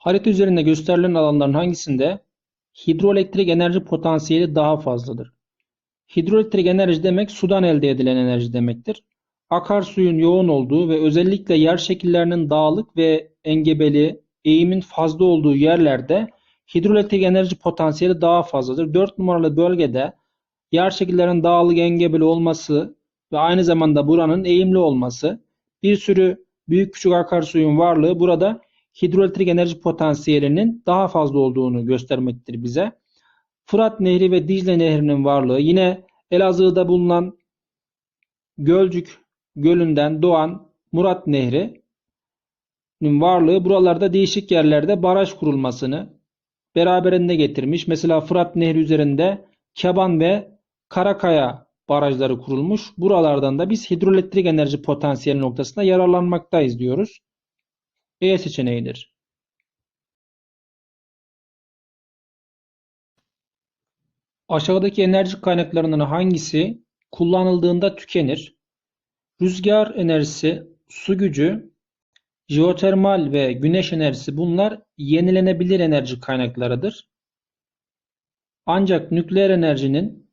Harita üzerinde gösterilen alanların hangisinde hidroelektrik enerji potansiyeli daha fazladır? Hidroelektrik enerji demek sudan elde edilen enerji demektir. Akarsuyun yoğun olduğu ve özellikle yer şekillerinin dağlık ve engebeli, eğimin fazla olduğu yerlerde hidroelektrik enerji potansiyeli daha fazladır. 4 numaralı bölgede yer şekillerinin dağlık, engebeli olması ve aynı zamanda buranın eğimli olması, bir sürü büyük küçük akarsuyun varlığı burada hidroelektrik enerji potansiyelinin daha fazla olduğunu göstermektedir bize. Fırat Nehri ve Dicle Nehri'nin varlığı yine Elazığ'da bulunan Gölcük Gölü'nden doğan Murat Nehri'nin varlığı buralarda değişik yerlerde baraj kurulmasını beraberinde getirmiş. Mesela Fırat Nehri üzerinde Keban ve Karakaya barajları kurulmuş. Buralardan da biz hidroelektrik enerji potansiyeli noktasında yararlanmaktayız diyoruz. E seçeneğidir. Aşağıdaki enerji kaynaklarından hangisi kullanıldığında tükenir? Rüzgar enerjisi, su gücü, jeotermal ve güneş enerjisi bunlar yenilenebilir enerji kaynaklarıdır. Ancak nükleer enerjinin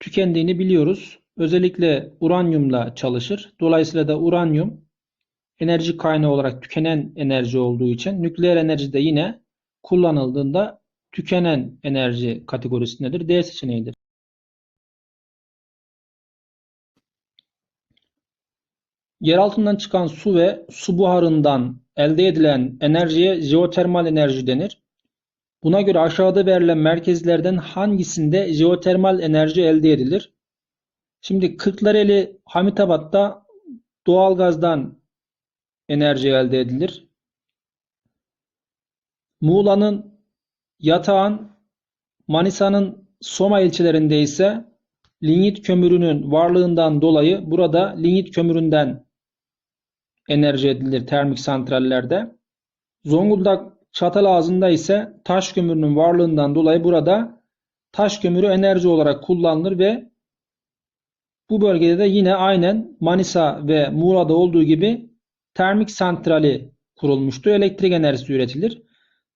tükendiğini biliyoruz. Özellikle uranyumla çalışır. Dolayısıyla da uranyum enerji kaynağı olarak tükenen enerji olduğu için nükleer enerji de yine kullanıldığında tükenen enerji kategorisindedir. D seçeneğidir. Yer altından çıkan su ve su buharından elde edilen enerjiye jeotermal enerji denir. Buna göre aşağıda verilen merkezlerden hangisinde jeotermal enerji elde edilir? Şimdi Kırklareli Hamitabat'ta doğalgazdan enerji elde edilir. Muğla'nın Yatağan, Manisa'nın Soma ilçelerinde ise linyit kömürünün varlığından dolayı burada linyit kömüründen enerji edilir termik santrallerde. Zonguldak Çatalazı'nda ise taş kömürünün varlığından dolayı burada taş kömürü enerji olarak kullanılır ve bu bölgede de yine aynen Manisa ve Muğla'da olduğu gibi termik santrali kurulmuştu. Elektrik enerjisi üretilir.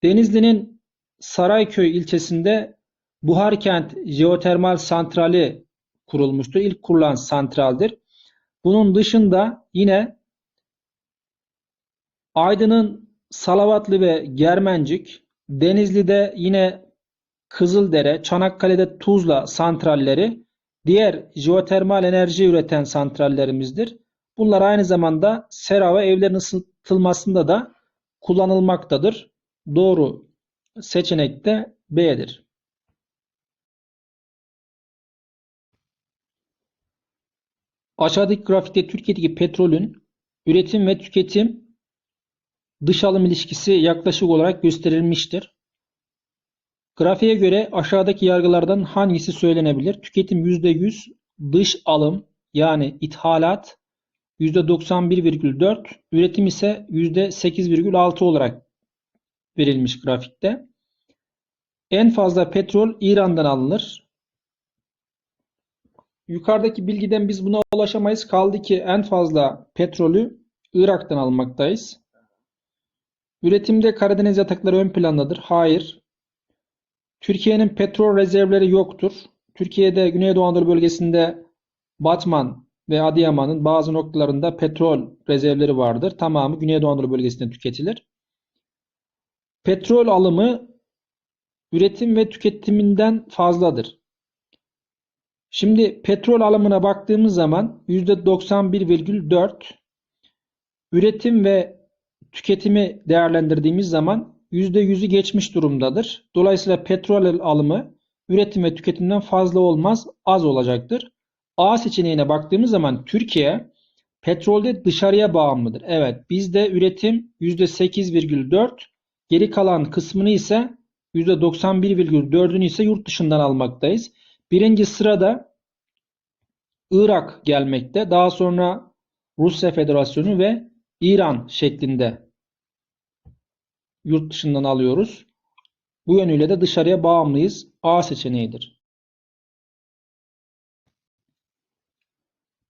Denizli'nin Sarayköy ilçesinde Buharkent Jeotermal Santrali kurulmuştu. İlk kurulan santraldir. Bunun dışında yine Aydın'ın Salavatlı ve Germencik, Denizli'de yine Kızıldere, Çanakkale'de Tuzla santralleri diğer jeotermal enerji üreten santrallerimizdir. Bunlar aynı zamanda sera ve evlerin ısıtılmasında da kullanılmaktadır. Doğru seçenek de B'dir. Aşağıdaki grafikte Türkiye'deki petrolün üretim ve tüketim dış alım ilişkisi yaklaşık olarak gösterilmiştir. Grafiğe göre aşağıdaki yargılardan hangisi söylenebilir? Tüketim %100, dış alım yani ithalat %91,4, üretim ise %8,6 olarak verilmiş grafikte. En fazla petrol İran'dan alınır. Yukarıdaki bilgiden biz buna ulaşamayız. Kaldı ki en fazla petrolü Irak'tan almaktayız. Üretimde Karadeniz yatakları ön plandadır. Hayır. Türkiye'nin petrol rezervleri yoktur. Türkiye'de Güneydoğu Anadolu bölgesinde Batman ve Adıyaman'ın bazı noktalarında petrol rezervleri vardır. Tamamı Güneydoğu Anadolu bölgesinde tüketilir. Petrol alımı üretim ve tüketiminden fazladır. Şimdi petrol alımına baktığımız zaman %91,4 üretim ve tüketimi değerlendirdiğimiz zaman %100'ü geçmiş durumdadır. Dolayısıyla petrol alımı üretim ve tüketimden fazla olmaz, az olacaktır. A seçeneğine baktığımız zaman Türkiye petrolde dışarıya bağımlıdır. Evet bizde üretim %8,4 geri kalan kısmını ise %91,4'ünü ise yurt dışından almaktayız. Birinci sırada Irak gelmekte. Daha sonra Rusya Federasyonu ve İran şeklinde yurt dışından alıyoruz. Bu yönüyle de dışarıya bağımlıyız. A seçeneğidir.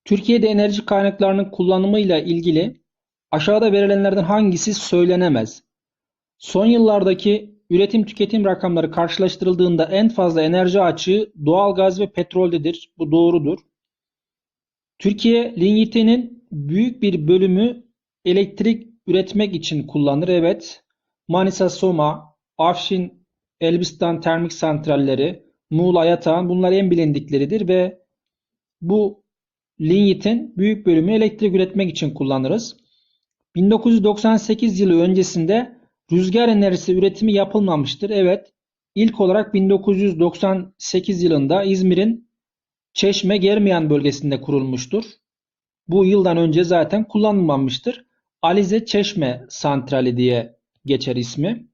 Türkiye'de enerji kaynaklarının kullanımıyla ilgili Aşağıda verilenlerden hangisi söylenemez? Son yıllardaki üretim tüketim rakamları karşılaştırıldığında en fazla enerji açığı doğalgaz ve petroldedir. Bu doğrudur. Türkiye lignitinin büyük bir bölümü elektrik üretmek için kullanır. Evet. Manisa, Soma, Afşin, Elbistan termik santralleri, Muğla, Yatağan bunlar en bilindikleridir ve bu lignitin büyük bölümü elektrik üretmek için kullanırız. 1998 yılı öncesinde rüzgar enerjisi üretimi yapılmamıştır. Evet, ilk olarak 1998 yılında İzmir'in Çeşme Germiyan bölgesinde kurulmuştur. Bu yıldan önce zaten kullanılmamıştır. Alize Çeşme Santrali diye geçer ismi.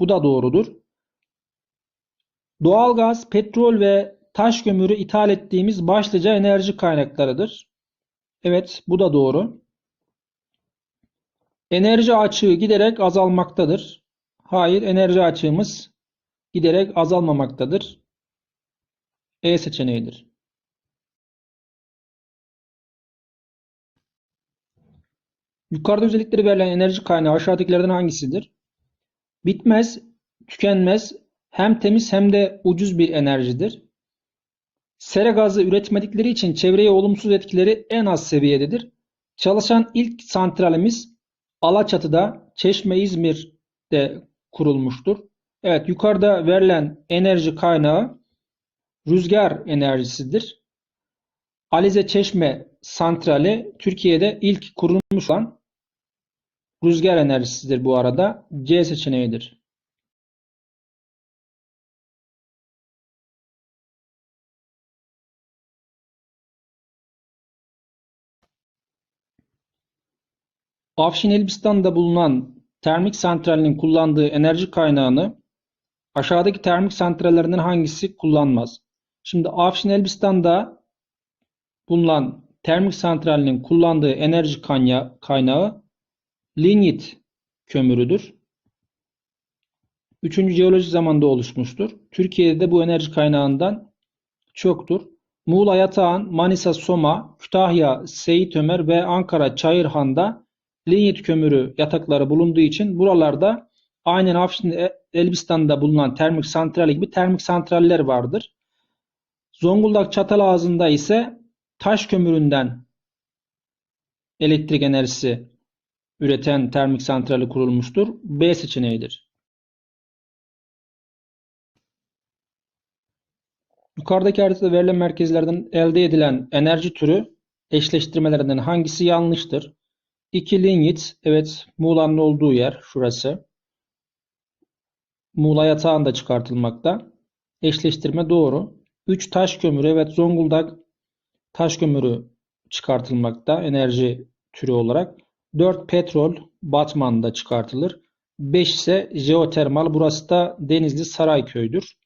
Bu da doğrudur. Doğalgaz, petrol ve taş kömürü ithal ettiğimiz başlıca enerji kaynaklarıdır. Evet, bu da doğru. Enerji açığı giderek azalmaktadır. Hayır, enerji açığımız giderek azalmamaktadır. E seçeneğidir. Yukarıda özellikleri verilen enerji kaynağı aşağıdakilerden hangisidir? Bitmez, tükenmez, hem temiz hem de ucuz bir enerjidir. Sera gazı üretmedikleri için çevreye olumsuz etkileri en az seviyededir. Çalışan ilk santralimiz Alaçatı'da, Çeşme İzmir'de kurulmuştur. Evet, yukarıda verilen enerji kaynağı rüzgar enerjisidir. Alize Çeşme santrali Türkiye'de ilk kurulmuş olan rüzgar enerjisidir bu arada. C seçeneğidir. Afşin Elbistan'da bulunan termik santralinin kullandığı enerji kaynağını aşağıdaki termik santrallerinden hangisi kullanmaz? Şimdi Afşin Elbistan'da bulunan termik santralinin kullandığı enerji kaynağı lignit kömürüdür. Üçüncü jeolojik zamanda oluşmuştur. Türkiye'de de bu enerji kaynağından çoktur. Muğla Yatağan, Manisa Soma, Kütahya Seyit Ömer ve Ankara Çayırhan'da lignit kömürü yatakları bulunduğu için buralarda aynen Afşin Elbistan'da bulunan termik santral gibi termik santraller vardır. Zonguldak Çatalazı'nda ise taş kömüründen elektrik enerjisi üreten termik santrali kurulmuştur. B seçeneğidir. Yukarıdaki haritada verilen merkezlerden elde edilen enerji türü eşleştirmelerinden hangisi yanlıştır? 2 lignit, evet Muğla'nın olduğu yer şurası. Muğla yatağında çıkartılmakta. Eşleştirme doğru. 3 taş kömürü, evet Zonguldak taş kömürü çıkartılmakta enerji türü olarak. 4 petrol Batman'da çıkartılır. 5 ise jeotermal. Burası da Denizli Sarayköy'dür.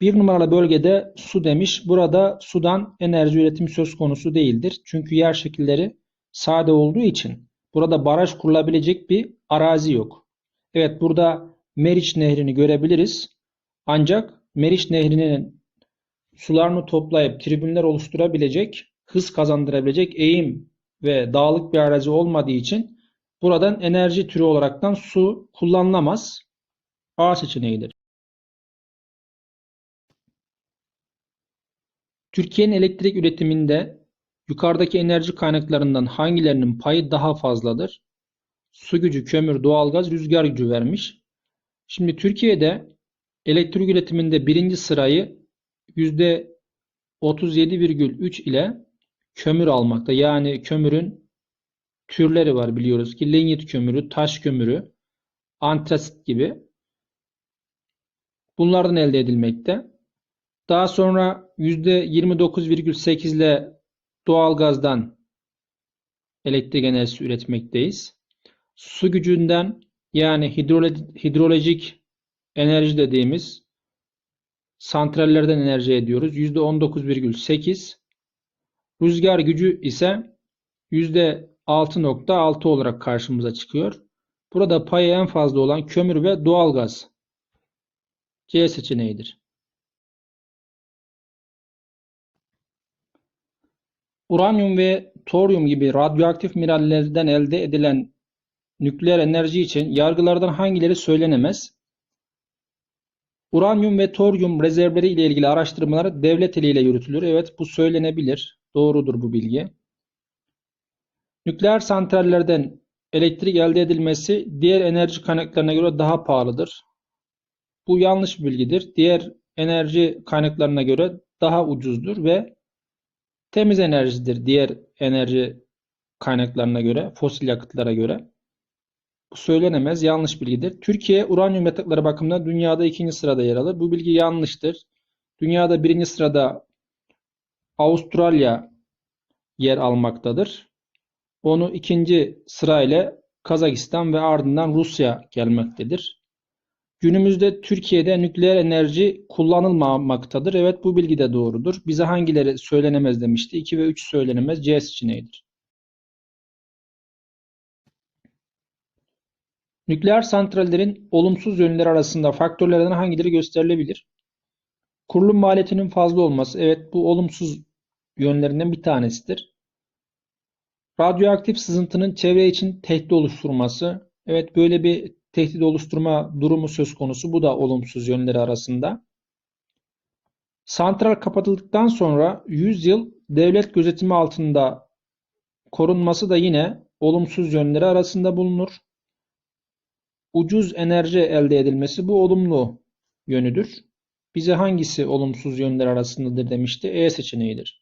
Bir numaralı bölgede su demiş. Burada sudan enerji üretimi söz konusu değildir. Çünkü yer şekilleri sade olduğu için burada baraj kurulabilecek bir arazi yok. Evet burada Meriç Nehri'ni görebiliriz. Ancak Meriç Nehri'nin sularını toplayıp tribünler oluşturabilecek, hız kazandırabilecek eğim ve dağlık bir arazi olmadığı için buradan enerji türü olaraktan su kullanılamaz. A seçeneğidir. Türkiye'nin elektrik üretiminde yukarıdaki enerji kaynaklarından hangilerinin payı daha fazladır? Su gücü, kömür, doğalgaz, rüzgar gücü vermiş. Şimdi Türkiye'de elektrik üretiminde birinci sırayı %37,3 ile kömür almakta. Yani kömürün türleri var biliyoruz ki lignit kömürü, taş kömürü, antrasit gibi. Bunlardan elde edilmekte. Daha sonra %29,8 ile doğalgazdan elektrik enerjisi üretmekteyiz. Su gücünden yani hidrolojik enerji dediğimiz santrallerden enerji ediyoruz. %19,8 Rüzgar gücü ise %6.6 olarak karşımıza çıkıyor. Burada payı en fazla olan kömür ve doğalgaz C seçeneğidir. Uranyum ve toryum gibi radyoaktif minerallerden elde edilen nükleer enerji için yargılardan hangileri söylenemez? Uranyum ve toryum rezervleri ile ilgili araştırmalar devlet eliyle yürütülür. Evet, bu söylenebilir. Doğrudur bu bilgi. Nükleer santrallerden elektrik elde edilmesi diğer enerji kaynaklarına göre daha pahalıdır. Bu yanlış bilgidir. Diğer enerji kaynaklarına göre daha ucuzdur ve temiz enerjidir diğer enerji kaynaklarına göre, fosil yakıtlara göre. Bu söylenemez, yanlış bilgidir. Türkiye uranyum yatakları bakımından dünyada ikinci sırada yer alır. Bu bilgi yanlıştır. Dünyada birinci sırada Avustralya yer almaktadır. Onu ikinci sırayla Kazakistan ve ardından Rusya gelmektedir. Günümüzde Türkiye'de nükleer enerji kullanılmamaktadır. Evet bu bilgi de doğrudur. Bize hangileri söylenemez demişti. 2 ve 3 söylenemez. C seçeneğidir. Nükleer santrallerin olumsuz yönleri arasında faktörlerden hangileri gösterilebilir? Kurulum maliyetinin fazla olması. Evet bu olumsuz yönlerinden bir tanesidir. Radyoaktif sızıntının çevre için tehdit oluşturması. Evet böyle bir tehdit oluşturma durumu söz konusu. Bu da olumsuz yönleri arasında. Santral kapatıldıktan sonra 100 yıl devlet gözetimi altında korunması da yine olumsuz yönleri arasında bulunur. Ucuz enerji elde edilmesi bu olumlu yönüdür. Bize hangisi olumsuz yönler arasındadır demişti. E seçeneğidir.